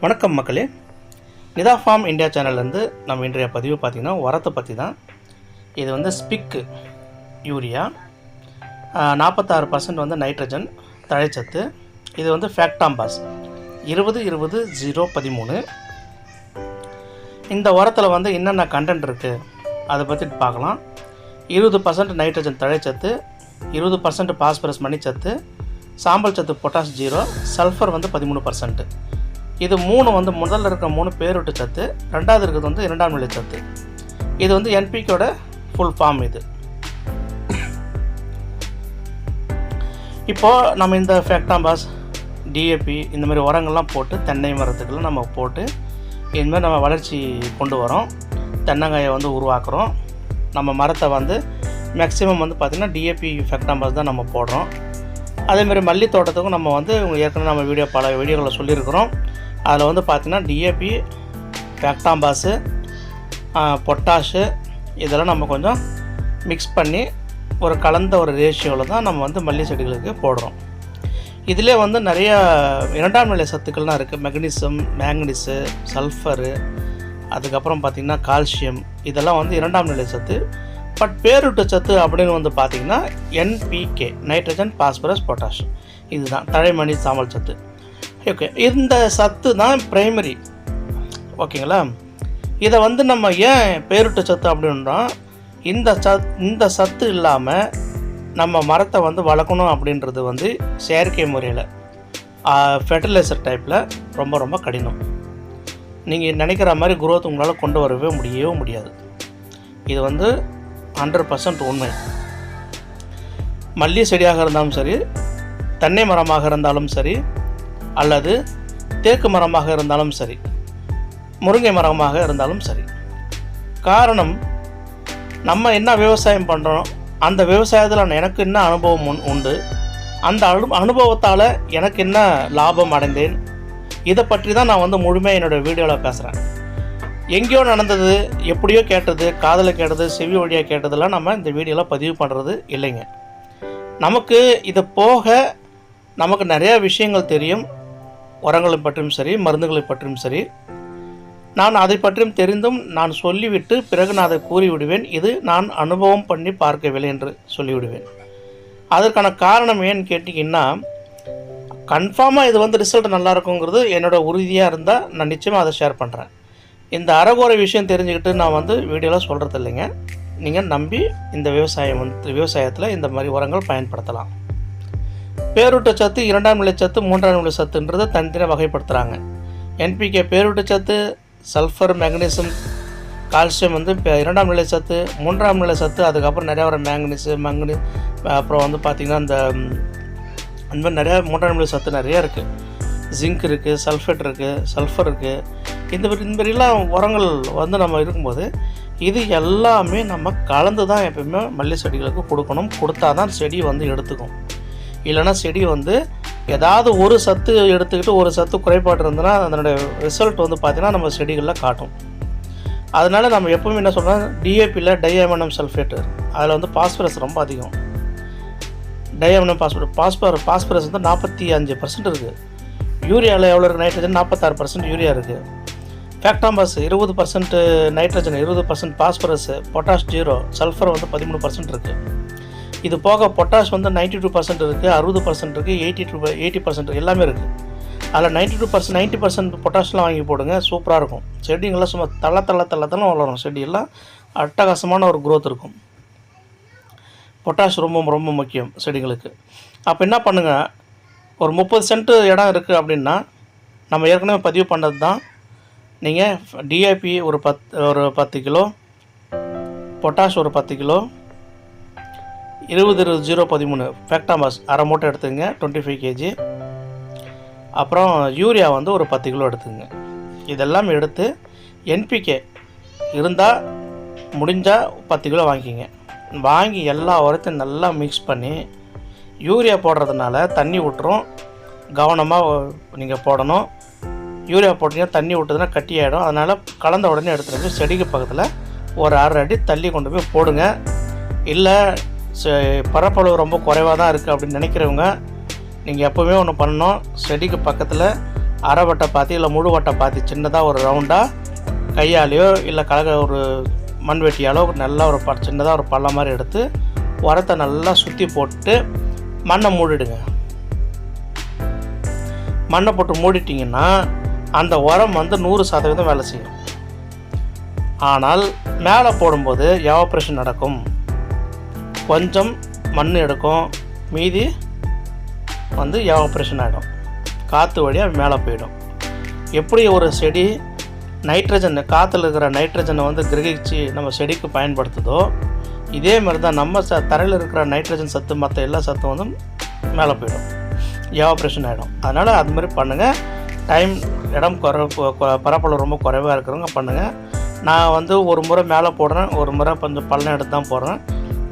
வணக்கம் மக்களே. Nita form India சேனல்லேருந்து நம்ம இன்றைய பதிவு பார்த்திங்கன்னா உரத்தை பற்றி தான். இது வந்து ஸ்பிக்கு யூரியா. நாற்பத்தாறு பர்சன்ட் வந்து நைட்ரஜன் தழைச்சத்து. இது வந்து ஃபேக்டாம்பாஸ். இருபது இருபது ஜீரோ பதிமூணு. இந்த உரத்தில் வந்து என்னென்ன கண்டென்ட் இருக்குது அதை பற்றி பார்க்கலாம். இருபது பர்சன்ட் நைட்ரஜன் தழைச்சத்து இருபது பர்சன்ட் பாஸ்பரஸ் மணிச்சத்து சாம்பல் சத்து பொட்டாஸ் ஜீரோ சல்ஃபர் வந்து பதிமூணு பர்சன்ட்டு இது மூணு வந்து முதல்ல இருக்கிற மூணு பேரூட்டு சத்து ரெண்டாவது இருக்கிறது வந்து இரண்டாம் நிலை சத்து. இது வந்து என்பிக்கோட ஃபுல் ஃபார்ம் இது. இப்போது நம்ம இந்த ஃபேக்டாம்பாஸ் டிஏபி இந்த மாதிரி உரங்கள்லாம் போட்டு தென்னை மரத்துக்கெல்லாம் நம்ம போட்டு இனிமேல் நம்ம வளர்ச்சி கொண்டு வரோம். தென்னங்காயை வந்து உருவாக்குறோம். நம்ம மரத்தை வந்து மேக்ஸிமம் வந்து பார்த்திங்கன்னா டிஏபி ஃபேக்டாம்பாஸ் தான் நம்ம போடுறோம். அதேமாதிரி மல்லி தோட்டத்துக்கும் நம்ம வந்து ஏற்கனவே நம்ம வீடியோ பல வீடியோகளை சொல்லியிருக்கிறோம். அதில் வந்து பார்த்திங்கன்னா டிஏபி பேக்டாம்பாஸு பொட்டாஷு இதெல்லாம் நம்ம கொஞ்சம் மிக்ஸ் பண்ணி ஒரு கலந்த ஒரு ரேஷியோவில் தான் நம்ம வந்து மல்லி செடிகளுக்கு போடுறோம். இதிலே வந்து நிறைய இரண்டாம் நிலை சத்துக்கள்லாம் இருக்குது மெக்னீசியம் மேங்கனீஸு சல்ஃபரு அதுக்கப்புறம் பார்த்திங்கன்னா கால்சியம் இதெல்லாம் வந்து இரண்டாம் நிலை சத்து. பட் பேரூட்டு சத்து அப்படின்னு வந்து பார்த்திங்கன்னா என்பிகே நைட்ரஜன் பாஸ்பரஸ் பொட்டாஷ் இதுதான். தழைமணி சாமல் சத்து. ஓகே இந்த சத்து தான் பிரைமரி ஓகேங்களா இதை வந்து நம்ம ஏன் பேருட்டு சத்து அப்படின்றோம்? இந்த சத் இந்த சத்து இல்லாமல் நம்ம மரத்தை வந்து வளர்க்கணும் அப்படின்றது வந்து செயற்கை முறையில் ஃபெர்டிலைசர் டைப்பில் ரொம்ப ரொம்ப கடினம். நீங்கள் நினைக்கிற மாதிரி குரோத் உங்களால் கொண்டு வரவே முடியவே முடியாது. இது வந்து ஹண்ட்ரட் பர்சன்ட் உண்மை. மல்லி செடியாக இருந்தாலும் சரி தென்னை மரமாக இருந்தாலும் சரி அல்லது தேக்கு மரமாக இருந்தாலும் சரி முருங்கை மரமாக இருந்தாலும் சரி. காரணம் நம்ம என்ன விவசாயம் பண்ணுறோம் அந்த விவசாயத்தில் எனக்கு என்ன அனுபவம் உண்டு அந்த அனு அனுபவத்தால் எனக்கு என்ன லாபம் அடைந்தேன் இதை பற்றி தான் நான் வந்து முழுமையாக என்னோடய வீடியோவில் பேசுகிறேன் எங்கேயோ நடந்தது எப்படியோ கேட்டது காதில் கேட்டது செவி வழியாக கேட்டதெல்லாம் நம்ம இந்த வீடியோவில் பதிவு பண்ணுறது இல்லைங்க. நமக்கு இது போக நமக்கு நிறையா விஷயங்கள் தெரியும் உரங்களை பற்றியும் சரி மருந்துகளை பற்றியும் சரி நான் அதை பற்றியும் தெரிந்தும் நான் சொல்லிவிட்டு பிறகு நான் அதை கூறிவிடுவேன். இது நான் அனுபவம் பண்ணி பார்க்கவில்லை என்று சொல்லிவிடுவேன். அதற்கான காரணம் ஏன்னு கேட்டிங்கன்னா கன்ஃபார்மாக இது வந்து ரிசல்ட் நல்லா இருக்குங்கிறது என்னோட உறுதியாக இருந்தால் நான் நிச்சயமாக அதை ஷேர் பண்ணுறேன் இந்த அறகுறை விஷயம் தெரிஞ்சுக்கிட்டு நான் வந்து வீடியோவில் சொல்கிறது இல்லைங்க நீங்கள் நம்பி இந்த விவசாயம் வந்து விவசாயத்தில் இந்த மாதிரி உரங்கள் பயன்படுத்தலாம். பேரூட்ட சத்து இரண்டாம் நிலை சத்து மூன்றாம் நிலை சத்துன்றதை தனித்தனியாக வகைப்படுத்துகிறாங்க என்பிகே பேரூட்ட சத்து சல்ஃபர் மேக்னீசியம் கால்சியம் வந்து இப்போ இரண்டாம் நிலை சத்து மூன்றாம் நிலை சத்து அதுக்கப்புறம் நிறையா வர மேங்கனீஸு மங்கனி அப்புறம் வந்து பார்த்திங்கன்னா இந்த அந்த மாதிரி நிறையா மூன்றாம் நிலை சத்து நிறையா இருக்குது ஜிங்க் இருக்குது சல்ஃபேட் இருக்குது சல்ஃபர் இருக்குது இந்த மாதிரி இந்த மாதிரிலாம் உரங்கள் வந்து நம்ம இருக்கும்போது இது எல்லாமே நம்ம கலந்து தான் எப்பயுமே மல்லி செடிகளுக்கு கொடுக்கணும். கொடுத்தா தான் செடி வந்து எடுத்துக்கும். இல்லைன்னா செடி வந்து ஏதாவது ஒரு சத்து எடுத்துக்கிட்டு ஒரு சத்து குறைபாடு இருந்ததுன்னா அதனுடைய ரிசல்ட் வந்து பார்த்திங்கன்னா நம்ம செடிகளில் காட்டும். அதனால் நம்ம எப்பவுமே என்ன சொல்கிறோம் டிஏபியில் டைஅமனம் சல்ஃபேட்டு அதில் வந்து பாஸ்பரஸ் ரொம்ப அதிகம். டைஅமனம் பாஸ்பரஸ் பாஸ்பர் பாஸ்பரஸ் வந்து நாற்பத்தி அஞ்சு பர்சன்ட் இருக்குது யூரியாவில் எவ்வளோ இருக்குது நைட்ரஜன் நாற்பத்தாறு பர்சன்ட் யூரியா இருக்குது ஃபேக்டாம்பஸ் இருபது பர்சன்ட் நைட்ரஜன் இருபது percent phosphorus potash zero sulphur வந்து பதிமூணு பர்சன்ட் இருக்குது இது போக பொட்டாஷ் வந்து நைன்டி டூ பர்சன்ட் இருக்குது அறுபது பர்சன்ட் இருக்குது எயிட்டி டூ எயிட்டி பர்சன்ட் எல்லாமே இருக்குது அதில் ninety two percent ninety percent பொட்டாஷ்லாம் வாங்கி போடுங்க சூப்பராக இருக்கும். செடிங்கெல்லாம் சும்மா தள்ள தள்ள தள்ள தள்ள வளரும். செடியெல்லாம் அட்டகாசமான ஒரு க்ரோத் இருக்கும். பொட்டாஷ் ரொம்ப ரொம்ப முக்கியம் செடிங்களுக்கு. அப்போ என்ன பண்ணுங்கள் ஒரு முப்பது சென்ட்டு இடம் இருக்குது அப்படின்னா நம்ம ஏற்கனவே பதிவு பண்ணது தான். நீங்கள் டிஏபி ஒரு பத் ஒரு பத்து கிலோ பொட்டாஷ் ஒரு பத்து கிலோ இருபது இருபது ஜீரோ பதிமூணு. ஃபேக்டாமாஸ் அரை மூட்டை எடுத்துங்க டுவெண்ட்டி ஃபைவ் கேஜி அப்புறம் யூரியா வந்து ஒரு பத்து கிலோ எடுத்துங்க இதெல்லாம் எடுத்து என்பிகே இருந்தால் முடிஞ்சால் பத்து கிலோ வாங்கிக்கிங்க. வாங்கி எல்லா உரத்தையும் நல்லா மிக்ஸ் பண்ணி யூரியா போடுறதுனால தண்ணி விட்டுரும் கவனமாக நீங்கள் போடணும். யூரியா போட்டிங்கன்னா தண்ணி விட்டதுன்னா கட்டி ஆகிடும் அதனால் கலந்த உடனே எடுத்துகிட்டு போய் செடிக்கு பக்கத்தில் ஒரு அரை அடி தள்ளி கொண்டு போய் போடுங்க. இல்லை பரப்பளவு ரொம்ப குறைவாக தான் இருக்குது அப்படின்னு நினைக்கிறவங்க நீங்கள் எப்போவுமே ஒன்று பண்ணணும். செடிக்கு பக்கத்தில் அரை வட்டை பாத்தி இல்லை முழு வட்டை பாத்தி சின்னதாக ஒரு ரவுண்டாக கையாலேயோ இல்லை கலக ஒரு மண்வெட்டியாலோ நல்லா ஒரு ப சின்னதாக ஒரு பள்ளம் மாதிரி எடுத்து உரத்தை நல்லா சுற்றி போட்டு மண்ணை மூடிடுங்க. மண்ணை போட்டு மூடிட்டிங்கன்னா அந்த உரம் வந்து நூறு சதவீதம் வேலை செய்யும். ஆனால் மேலே போடும்போது எவாப்ரேஷன் நடக்கும். கொஞ்சம் மண் எடுக்கும். மீதி வந்து ஏவாப்ரேஷன் ஆகிடும் காற்று வழியாக மேலே போயிடும். எப்படி ஒரு செடி நைட்ரஜன் காற்றுல இருக்கிற நைட்ரஜனை வந்து கிரகிச்சு நம்ம செடிக்கு பயன்படுத்துதோ இதே மாதிரி தான் நம்ம ச தரையில் இருக்கிற நைட்ரஜன் சத்து மற்ற எல்லா சத்தும் வந்து மேலே போயிடும். ஏவாப்ரேஷன் ஆகிடும் அதனால் அது மாதிரி பண்ணுங்கள் டைம் இடம் குறை கொ- பரப்பளவு ரொம்ப குறைவாக இருக்கிறவங்க பண்ணுங்கள் நான் வந்து ஒரு முறை மேலே போடுறேன். ஒரு முறை கொஞ்சம் பள்ளம் எடுத்து தான் போடுறேன்.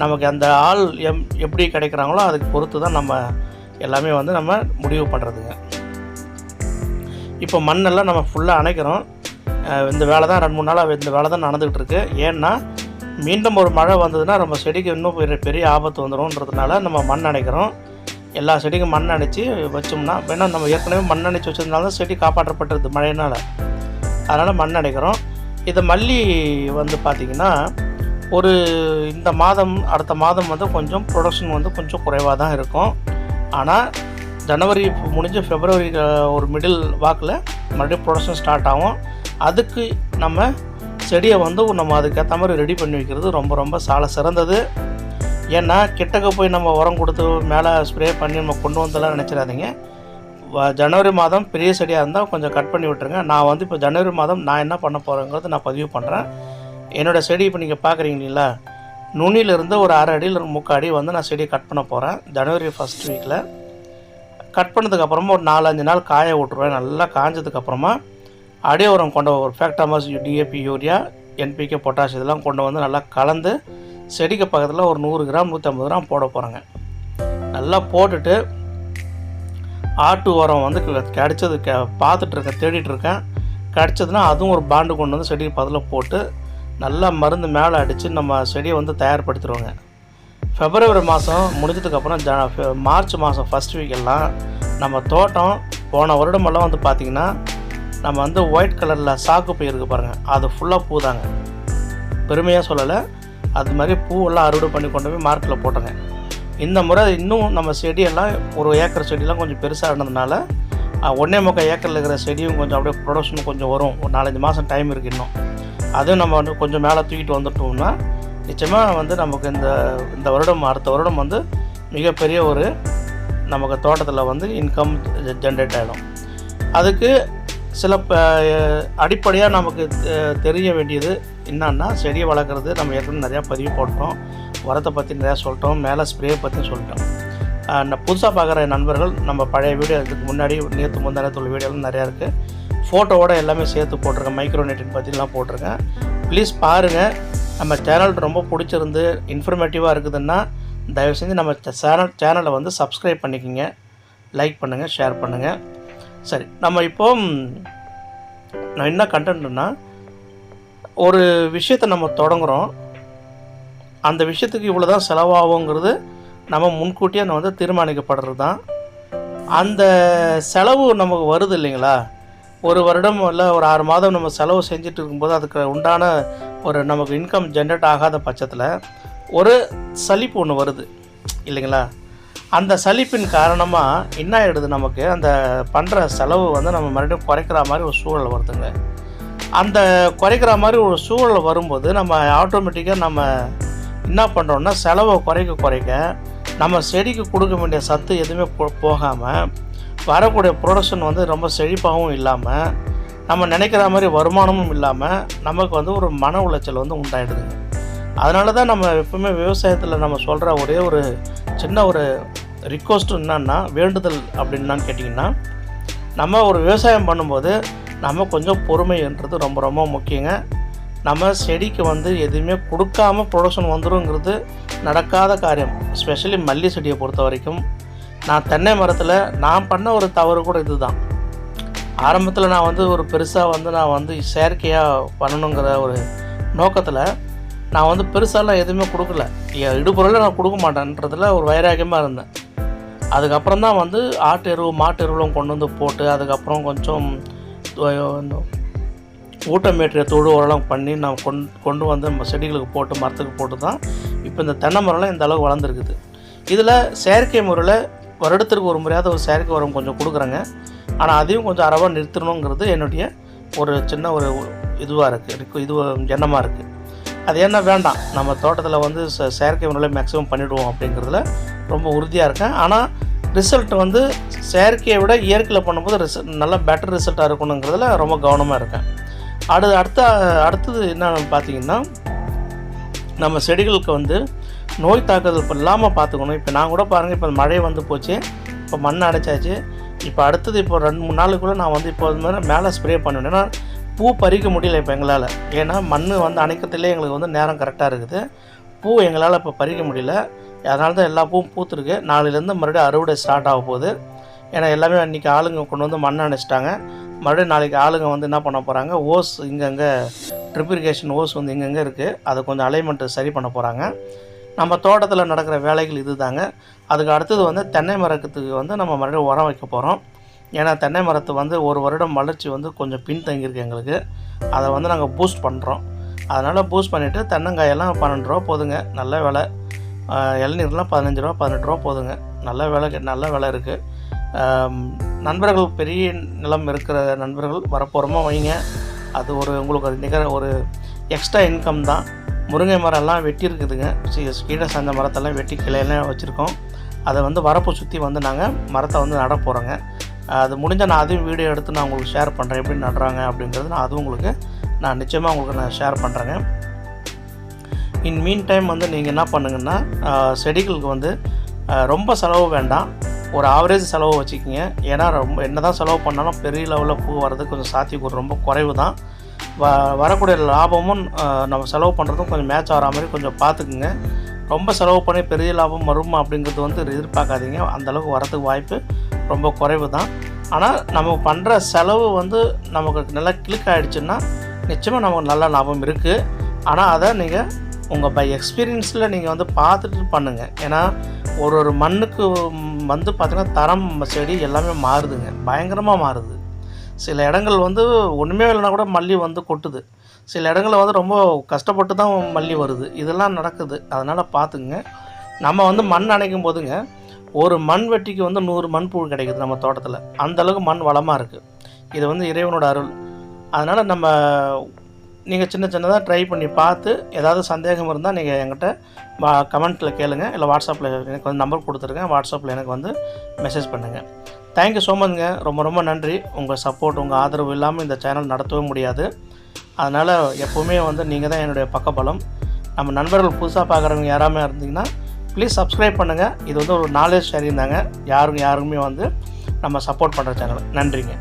நமக்கு அந்த ஆள் எம் எப்படி கிடைக்கிறாங்களோ அதுக்கு பொறுத்து தான் நம்ம எல்லாமே வந்து நம்ம முடிவு பண்ணுறதுங்க இப்போ மண்ணெல்லாம் நம்ம ஃபுல்லாக அணைக்கிறோம். இந்த வேலை தான் ரெண்டு மூணு நாளாக இந்த வேலை தான் நடந்துக்கிட்டு இருக்கு. ஏன்னா மீண்டும் ஒரு மழை வந்ததுன்னா நம்ம செடிக்கு இன்னும் பெரிய பெரிய ஆபத்து வந்துடும்ன்றதுனால நம்ம மண் அணைக்கிறோம். எல்லா செடிக்கும் மண் அணைச்சி வச்சோம்னா வேணா நம்ம ஏற்கனவே மண் அணைச்சி வச்சதுனால தான் செடி காப்பாற்றப்பட்டிருது மழையினால். அதனால் மண் அணைக்கிறோம். இது மல்லி வந்து பார்த்திங்கன்னா ஒரு இந்த மாதம் அடுத்த மாதம் வந்து கொஞ்சம் ப்ரொடக்ஷன் வந்து கொஞ்சம் குறைவாக தான் இருக்கும். ஆனால் ஜனவரி முடிஞ்சு ஃபெப்ரவரி ஒரு மிடில் வாக்கில் மறுபடியும் ப்ரொடக்ஷன் ஸ்டார்ட் ஆகும். அதுக்கு நம்ம செடியை வந்து நம்ம அதுக்கேற்ற மாதிரி ரெடி பண்ணி வைக்கிறது ரொம்ப ரொம்ப சால சிறந்தது. ஏன்னா கிட்டக்க போய் நம்ம உரம் கொடுத்து மேலே ஸ்ப்ரே பண்ணி நம்ம கொண்டு வந்தெல்லாம் நினச்சிடாதீங்க. வ- ஜனவரி மாதம் பெரிய செடியாக இருந்தால் கொஞ்சம் கட் பண்ணி விட்டுருங்க. நான் வந்து இப்போ ஜனவரி மாதம் நான் என்ன பண்ண போகிறேங்கிறது நான் பதிவு பண்ணுறேன் என்னோடய செடி இப்போ நீங்கள் பார்க்குறீங்களா நுனியிலிருந்து ஒரு அரை அடியில் முக்கால் அடி வந்து நான் செடியை கட் பண்ண போகிறேன் ஜனவரி ஃபஸ்ட் வீக்கில் கட் பண்ணதுக்கப்புறமா ஒரு நாலஞ்சு நாள் காய விட்ருவேன் நல்லா காஞ்சதுக்கப்புறமா அடி உரம் கொண்ட ஒரு Factamfos DAP urea NPK potash இதெல்லாம் கொண்டு வந்து நல்லா கலந்து செடிக்கு பக்கத்தில் ஒரு நூறு கிராம் நூற்றம்பது கிராம் போட போகிறேங்க நல்லா போட்டுட்டு ஆட்டு உரம் வந்து கிடச்சது கிடைச்சது கே பார்த்துட்ருக்கேன் தேடிட்டுருக்கேன் கிடச்சதுன்னா அதுவும் ஒரு பாண்டு கொண்டு வந்து செடிக்கு பதில் போட்டு நல்லா மருந்து மேலே அடித்து நம்ம செடியை வந்து தயார்படுத்திடுவோங்க. ஃபெப்ரவரி மாதம் முடிஞ்சதுக்கப்புறம் ஜ மார்ச் மாதம் ஃபஸ்ட் வீக்கெல்லாம் நம்ம தோட்டம் போன வருடமெல்லாம் வந்து பார்த்திங்கன்னா நம்ம வந்து ஒயிட் கலரில் சாக்கு பை இருக்குது பாருங்கள் அது ஃபுல்லாக பூதாங்க. பெருமையாக சொல்லலை. அது மாதிரி பூவெல்லாம் அறுவடை பண்ணி கொண்டு போய் மார்க்கெட்டில் போட்டோங்க. இந்த முறை இன்னும் நம்ம செடியெல்லாம் ஒரு ஏக்கர் செடியெல்லாம் கொஞ்சம் பெருசாக இருந்ததுனால ஒன்றே முக்கால் ஏக்கரில் இருக்கிற செடியும் கொஞ்சம் அப்படியே ப்ரொடக்ஷன் கொஞ்சம் வரும். ஒரு நாலஞ்சு மாதம் டைம் இருக்குது இன்னும். அதுவும் நம்ம வந்து கொஞ்சம் மேலே தூக்கிட்டு வந்துட்டோம்னா நிச்சயமாக வந்து நமக்கு இந்த இந்த வருடம் அடுத்த வருடம் வந்து மிகப்பெரிய ஒரு நமக்கு தோட்டத்தில் வந்து இன்கம் ஜென்ரேட் ஆகிடும் அதுக்கு சில அடிப்படையாக நமக்கு தெ- தெரிய வேண்டியது என்னன்னா செடியை வளர்க்குறது நம்ம ஏற்கனவே நிறையா பதிவு போட்டோம். உரத்தை பற்றி நிறையா சொல்லிட்டோம். மேலே ஸ்ப்ரே பற்றி சொல்லிட்டோம். புதுசாக பார்க்குற நண்பர்கள் நம்ம பழைய வீடியோ இதுக்கு முன்னாடி நேற்று முந்தானத்து உள்ள வீடியோலாம் நிறையா இருக்குது ஃபோட்டோவோட எல்லாமே சேர்த்து போட்டிருக்கேன். மைக்ரோ நெட்டின் பற்றிலாம் போட்டிருக்கேன். ப்ளீஸ் பாருங்கள் நம்ம சேனல் ரொம்ப பிடிச்சிருந்து இன்ஃபர்மேட்டிவாக இருக்குதுன்னா தயவு செஞ்சு நம்ம சேனல் சேனலை வந்து சப்ஸ்கிரைப் பண்ணிக்கோங்க. லைக் பண்ணுங்கள் ஷேர் பண்ணுங்கள் சரி நம்ம இப்போ நான் என்ன கண்டென்ட்னா ஒரு விஷயத்தை நம்ம தொடங்குகிறோம் அந்த விஷயத்துக்கு இவ்வளோ தான் செலவாகுங்கிறது நம்ம முன்கூட்டியே நம்ம வந்து தீர்மானிக்கப்படுறது தான் அந்த செலவு நமக்கு வருது இல்லைங்களா? ஒரு வருடம் இல்லை ஒரு ஆறு மாதம் நம்ம செலவு செஞ்சுட்டு இருக்கும்போது அதுக்கு உண்டான ஒரு நமக்கு இன்கம் ஜென்ரேட் ஆகாத பட்சத்தில் ஒரு சலிப்பு ஒன்று வருது. இல்லைங்களா? அந்த சலிப்பின் காரணமாக என்ன ஆகிடுது நமக்கு? அந்த பண்ணுற செலவு வந்து நம்ம மறுபடியும் குறைக்கிற மாதிரி ஒரு சூழல் வருதுங்க. அந்த குறைக்கிற மாதிரி ஒரு சூழல் வரும்போது நம்ம ஆட்டோமேட்டிக்காக நம்ம என்ன பண்ணுறோன்னா செலவை குறைக்க குறைக்க நம்ம செடிக்கு கொடுக்க வேண்டிய சத்து எதுவுமே போகாமல் வரக்கூடிய ப்ரொடக்ஷன் வந்து ரொம்ப செழிப்பாகவும் இல்லாமல் நம்ம நினைக்கிற மாதிரி வருமானமும் இல்லாமல் நமக்கு வந்து ஒரு மன உளைச்சல் வந்து உண்டாயிடுதுங்க அதனால தான் நம்ம எப்பவுமே விவசாயத்தில் நம்ம சொல்கிற ஒரே ஒரு சின்ன ஒரு ரிக்வஸ்ட் என்னன்னா வேண்டுதல் அப்படின்னான்னு கேட்டிங்கன்னா நம்ம ஒரு விவசாயம் பண்ணும்போது நம்ம கொஞ்சம் பொறுமைன்றது ரொம்ப ரொம்ப முக்கியங்க. நம்ம செடிக்கு வந்து எதுவுமே கொடுக்காம ப்ரொடக்ஷன் வந்துருங்கிறது நடக்காத காரியம். ஸ்பெஷலி மல்லி செடியை பொறுத்த வரைக்கும் நான் தென்னை மரத்தில் நான் பண்ண ஒரு தவறு கூட இதுதான். ஆரம்பத்தில் நான் வந்து ஒரு பெருசாக வந்து நான் வந்து செயற்கையாக பண்ணணுங்கிற ஒரு நோக்கத்தில் நான் வந்து பெருசாலாம் எதுவுமே கொடுக்கல. என் இடுபொருளை நான் கொடுக்க மாட்டேன்றதுல ஒரு வைராக்கியமாக இருந்தேன். அதுக்கப்புறம் தான் வந்து ஆட்டு எருவு மாட்டு எருவெலாம் கொண்டு வந்து போட்டு அதுக்கப்புறம் கொஞ்சம் ஊட்டமேற்றிய தொழு உரம் பண்ணி நான் கொண்டு கொண்டு வந்து நம்ம செடிகளுக்கு போட்டு மரத்துக்கு போட்டு தான் இப்போ இந்த தென்னை மரம்லாம் இந்த அளவுக்கு வளர்ந்துருக்குது. இதில் செயற்கை முறையில் வருடத்திற்கு ஒரு முறையாவது ஒரு செயற்கை உரம் கொஞ்சம் கொடுக்குறேங்க. ஆனால் அதையும் கொஞ்சம் அறவாக நிறுத்தணுங்கிறது என்னுடைய ஒரு சின்ன ஒரு இதுவாக இருக்குது எனக்கு இது எண்ணமாக இருக்குது அது என்ன வேண்டாம். நம்ம தோட்டத்தில் வந்து ச- செயற்கை முறையில் மேக்ஸிமம் பண்ணிவிடுவோம் அப்படிங்கிறதுல ரொம்ப உறுதியாக இருக்கேன். ஆனால் ரிசல்ட் வந்து செயற்கையை விட இயற்கையில் பண்ணும்போது ரிசல்ட் நல்ல பெட்டர் ரிசல்ட்டாக இருக்கணுங்கிறதுல ரொம்ப கவனமாக இருக்கேன். அடுத்து அடுத்த அடுத்தது என்னன்னு பார்த்தீங்கன்னா நம்ம செடிகளுக்கு வந்து நோய் தாக்குதல் இப்போ இல்லாமல் பார்த்துக்கணும். இப்போ நான் கூட பாருங்கள் இப்போ மழை வந்து போச்சு. இப்போ மண் அடைச்சாச்சு. இப்போ அடுத்தது இப்போ ரெண்டு மூணு நாளுக்குள்ளே நான் வந்து இப்போ மாதிரி மேலே ஸ்ப்ரே பண்ணுவேன் ஏன்னா பூ பறிக்க முடியல இப்போ எங்களால். ஏன்னா மண் வந்து அணைக்கிறதுலேயே எங்களுக்கு வந்து நேரம் கரெக்டாக இருக்குது. பூ எங்களால் இப்போ பறிக்க முடியல. அதனால தான் எல்லா பூவும் பூத்துருக்கு. நாளையிலேருந்து மறுபடியும் அறுவடை ஸ்டார்ட் ஆக போகுது. ஏன்னா எல்லாமே அன்றைக்கி ஆளுங்க கொண்டு வந்து மண் அணைச்சிட்டாங்க. மறுபடியும் நாளைக்கு ஆளுங்க வந்து என்ன பண்ண போகிறாங்க ஓஸ் இங்கங்கே ட்ரிப்ரிகேஷன் ஓஸ் வந்து இங்கங்கே இருக்குது அதை கொஞ்சம் அலைன்மெண்ட்டு சரி பண்ண போகிறாங்க நம்ம தோட்டத்தில் நடக்கிற வேலைகள் இது தாங்க அதுக்கு அடுத்தது வந்து தென்னை மரத்துக்கு வந்து நம்ம மறுபடியும் உரம் வைக்க போகிறோம் ஏன்னா தென்னை மரத்து வந்து ஒரு வருடம் வளர்ச்சி வந்து கொஞ்சம் பின்தங்கியிருக்கு எங்களுக்கு. அதை வந்து நாங்கள் பூஸ்ட் பண்ணுறோம் அதனால் பூஸ்ட் பண்ணிவிட்டு தென்னங்காயெல்லாம் பன்னெண்டு ரூபா போதுங்க. நல்ல விலை. இளநீர்லாம் பதினஞ்சு ரூபா பதினெட்டு ரூபா போதுங்க. நல்ல விலை நல்ல விலை இருக்குது நண்பர்கள் பெரிய நிலம் இருக்கிற நண்பர்கள் வரப்போகிறோமா வைங்க. அது ஒரு உங்களுக்கு ஒரு நிகர ஒரு எக்ஸ்ட்ரா இன்கம் தான். முருங்கை மரம்லாம் வெட்டி இருக்குதுங்க கீழே சார்ந்த மரத்தெல்லாம் வெட்டி கிளையெல்லாம் வச்சுருக்கோம். அதை வந்து வரப்பை சுற்றி வந்து நாங்கள் மரத்தை வந்து நட போகிறோங்க அது முடிஞ்சால் நான் அதையும் வீடியோ எடுத்து நான் உங்களுக்கு ஷேர் பண்ணுறேன் எப்படி நடுறாங்க அப்படிங்கிறது நான் அதுவும் உங்களுக்கு நான் நிச்சயமாக உங்களுக்கு நான் ஷேர் பண்ணுறேங்க இன் மீன் டைம் வந்து நீங்கள் என்ன பண்ணுங்கன்னா செடிகளுக்கு வந்து ரொம்ப செலவு வேண்டாம். ஒரு ஆவரேஜ் செலவு வச்சுக்கிங்க. ஏன்னா ரொம்ப என்ன தான் செலவு பண்ணாலும் பெரிய லெவலில் பூ வர்றதுக்கு கொஞ்சம் சாத்தியக்கூறு ரொம்ப குறைவு தான் வ வரக்கூடிய லாபமும் நம்ம செலவு பண்ணுறதும் கொஞ்சம் மேட்ச் ஆகிற மாதிரி கொஞ்சம் பார்த்துக்குங்க ரொம்ப செலவு பண்ணி பெரிய லாபம் வருமா அப்படிங்கிறது வந்து எதிர்பார்க்காதீங்க. அந்தளவுக்கு வரத்துக்கு வரதுக்கு வாய்ப்பு ரொம்ப குறைவு தான். ஆனால் நம்ம பண்ணுற செலவு வந்து நமக்கு நல்லா கிளிக் ஆகிடுச்சுன்னா நிச்சயமாக நமக்கு நல்ல லாபம் இருக்குது ஆனால் அதை நீங்கள் உங்கள் பை எக்ஸ்பீரியன்ஸில் நீங்கள் வந்து பார்த்துட்டு பண்ணுங்கள் ஏன்னா ஒரு ஒரு மண்ணுக்கு வந்து பார்த்திங்கன்னா தரம் செடி எல்லாமே மாறுதுங்க. பயங்கரமாக மாறுது. சில இடங்கள் வந்து ஒன்றுமே இல்லைனா கூட மல்லி வந்து கொட்டுது. சில இடங்களில் வந்து ரொம்ப கஷ்டப்பட்டு தான் மல்லி வருது. இதெல்லாம் நடக்குது. அதனால் பார்த்துங்க நம்ம வந்து மண் அணைக்கும் போதுங்க ஒரு மண் வெட்டிக்கு வந்து நூறு மண்புழு கிடைக்குது நம்ம தோட்டத்தில். அந்தளவுக்கு மண் வளமாக இருக்குது இது வந்து இறைவனோட அருள். அதனால் நம்ம நீங்கள் சின்ன சின்னதாக ட்ரை பண்ணி பார்த்து ஏதாவது சந்தேகம் இருந்தால் நீங்கள் என்கிட்ட கமெண்ட்டில் கேளுங்கள் இல்லை வாட்ஸ்அப்பில் எனக்கு வந்து நம்பர் கொடுத்துருக்கேன் வாட்ஸ்அப்பில் எனக்கு வந்து மெசேஜ் பண்ணுங்கள் தேங்க்யூ ஸோ மச்ங்க ரொம்ப ரொம்ப நன்றி. உங்கள் சப்போர்ட் உங்கள் ஆதரவு இல்லாமல் இந்த சேனல் நடத்தவே முடியாது. அதனால் எப்போவுமே வந்து நீங்கள் தான் என்னுடைய பக்கபலம். நம்ம நண்பர்கள் புதுசாக பார்க்குறவங்க யாராமே இருந்தீங்கன்னா ப்ளீஸ் சப்ஸ்கிரைப் பண்ணுங்கள் இது வந்து ஒரு நாலேஜ் ஷேரிங் தாங்க. யாருக்கும் யாருக்குமே வந்து நம்ம சப்போர்ட் பண்ணுற சேனல் நன்றிங்க.